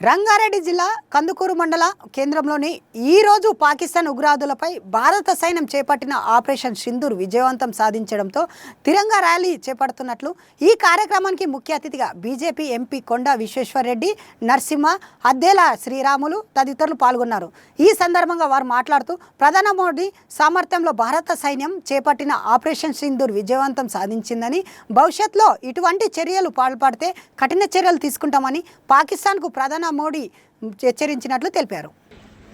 రంగారెడ్డి జిల్లా కందుకూరు మండల కేంద్రంలోని ఈ రోజు పాకిస్తాన్ ఉగ్రవాదులపై భారత సైన్యం చేపట్టిన ఆపరేషన్ సింధూర్ విజయవంతం సాధించడంతో తిరంగా ర్యాలీ చేపడుతున్నట్లు ఈ కార్యక్రమానికి ముఖ్య అతిథిగా బీజేపీ ఎంపీ కొండ విశ్వేశ్వరరెడ్డి నరసింహ అద్దేల శ్రీరాములు తదితరులు పాల్గొన్నారు. ఈ సందర్భంగా వారు మాట్లాడుతూ ప్రధాని మోడీ సామర్థ్యంలో భారత సైన్యం చేపట్టిన ఆపరేషన్ సింధూర్ విజయవంతం సాధించిందని భవిష్యత్తులో ఇటువంటి చర్యలు పాల్పడితే కఠిన చర్యలు తీసుకుంటామని పాకిస్తాన్కు ప్రధాన మోడీ హెచ్చరించినట్లు తెలిపారు.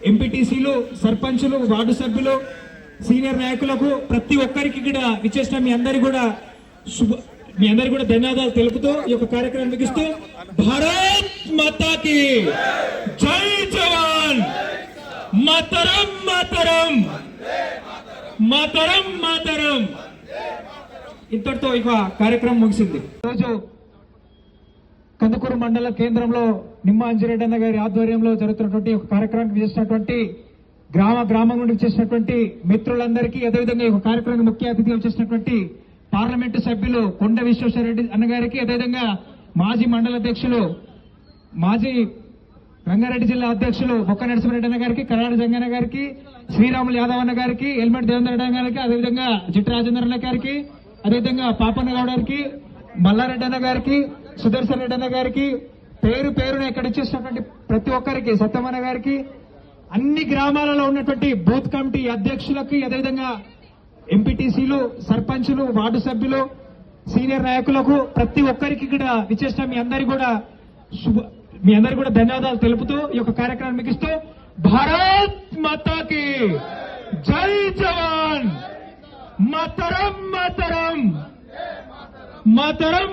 ఎంపీటీసీలు సర్పంచులు వార్డు సభ్యులు సీనియర్ నాయకులకు ప్రతి ఒక్కరికి కూడా విచ్చేసిన మీ అందరి కూడా శుభ మీ అందరి కూడా ధన్యవాదాలు తెలుపుతూ ఈ యొక్క కార్యక్రమం ముగిస్తూ భారత్ మాతాకి జై జవాన్! మాతరం మాతరం! మాతరం మాతరం! ఇంతటితో ఇక కార్యక్రమం ముగిసింది. రోజు కందుకూరు మండల కేంద్రంలో నిమ్మ అంజిరెడ్డన్న గారి ఆధ్వర్యంలో జరుగుతున్నటువంటి ఒక కార్యక్రమానికి చేసినటువంటి గ్రామ గ్రామం నుండి చేసినటువంటి మిత్రులందరికీ అదేవిధంగా ఈ కార్యక్రమానికి ముఖ్య అతిథిగా చేసినటువంటి పార్లమెంటు సభ్యులు కొండ విశ్వేశ్వరరెడ్డి అన్న గారికి అదేవిధంగా మాజీ మండల అధ్యక్షులు మాజీ రంగారెడ్డి జిల్లా అధ్యక్షులు బొక్క నరసింహారెడ్డి అన్న గారికి కరాడ జంగన్న గారికి శ్రీరాములు యాదవ్ అన్న గారికి హెల్మెట్ దేవేంద్ర గారికి అదేవిధంగా జిట్టి రాజేంద్ర అన్న గారికి అదేవిధంగా పాపన్న గౌడ్ గారికి మల్లారెడ్డి అన్న గారికి సుదర్శన్ రెడ్డి అన్న గారికి పేరు పేరున ఇక్కడ ఇచ్చేసినటువంటి ప్రతి ఒక్కరికి సత్యమన్న గారికి అన్ని గ్రామాలలో ఉన్నటువంటి బూత్ కమిటీ అధ్యక్షులకి అదేవిధంగా ఎంపీటీసీలు సర్పంచులు వార్డు సభ్యులు సీనియర్ నాయకులకు ప్రతి ఒక్కరికి కూడా విచ్చేసిన మీ అందరి కూడా శుభ మీ అందరి కూడా ధన్యవాదాలు తెలుపుతూ ఈ యొక్క కార్యక్రమం ముగిస్తూ భారత్ మాతాకి జై జవాన్! మతరం మతరం! మతరం